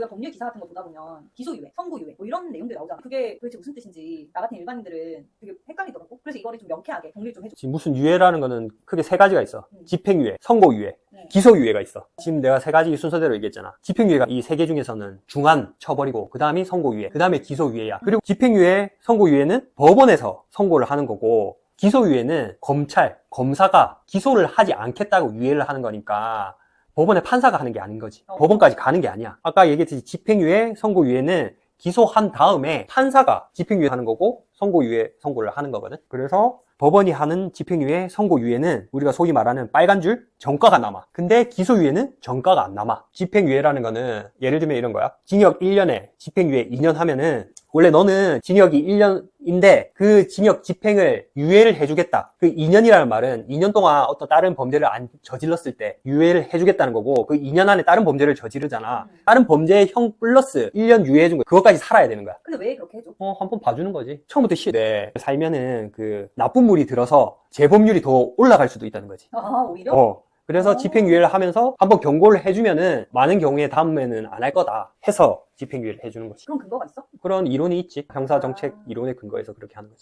우리가 법률 기사 같은 거 보다 보면 기소유예, 선고유예 뭐 이런 내용들이 나오잖아. 그게 도대체 무슨 뜻인지 나 같은 일반인들은 되게 헷갈리더라고. 그래서 이거를 좀 명쾌하게 정리 좀 해줘. 지금 무슨 유예라는 거는 크게 세 가지가 있어. 음. 집행유예, 선고유예, 네. 기소유예가 있어. 지금 내가 세 가지 순서대로 얘기했잖아. 집행유예가 이 세 개 중에서는 중한 처벌이고, 그 다음이 선고유예, 그 다음에 기소유예야. 그리고 집행유예, 선고유예는 법원에서 선고를 하는 거고, 기소유예는 검찰, 검사가 기소를 하지 않겠다고 유예를 하는 거니까 법원의 판사가 하는 게 아닌 거지. 어. 법원까지 가는 게 아니야. 아까 얘기했듯이 집행유예, 선고유예는 기소한 다음에 판사가 집행유예 하는 거고 선고유예 선고를 하는 거거든. 그래서 법원이 하는 집행유예, 선고유예는 우리가 소위 말하는 빨간 줄 정가가 남아. 근데 기소유예는 정가가 안 남아. 집행유예라는 거는 예를 들면 이런 거야. 징역 1년에 집행유예 2년 하면은 원래 너는 징역이 1년인데 그 징역 집행을 유예를 해주겠다. 그 2년이라는 말은 2년 동안 어떤 다른 범죄를 안 저질렀을 때 유예를 해주겠다는 거고 그 2년 안에 다른 범죄를 저지르잖아. 음. 다른 범죄의 형 플러스 1년 유예해준 거 그것까지 살아야 되는 거야. 근데 왜 그렇게 해줘? 어, 한 번 봐주는 거지. 처음부터 시, 네, 살면은 그 나쁜 물이 들어서 재범률이 더 올라갈 수도 있다는 거지. 아 오히려? 어. 그래서 어. 집행유예를 하면서 한번 경고를 해주면은 많은 경우에 다음에는 안 할 거다 해서 집행유예를 해주는 거지. 그런 근거가 있어? 그런 이론이 있지. 형사정책 이론에 근거해서 그렇게 하는 거지.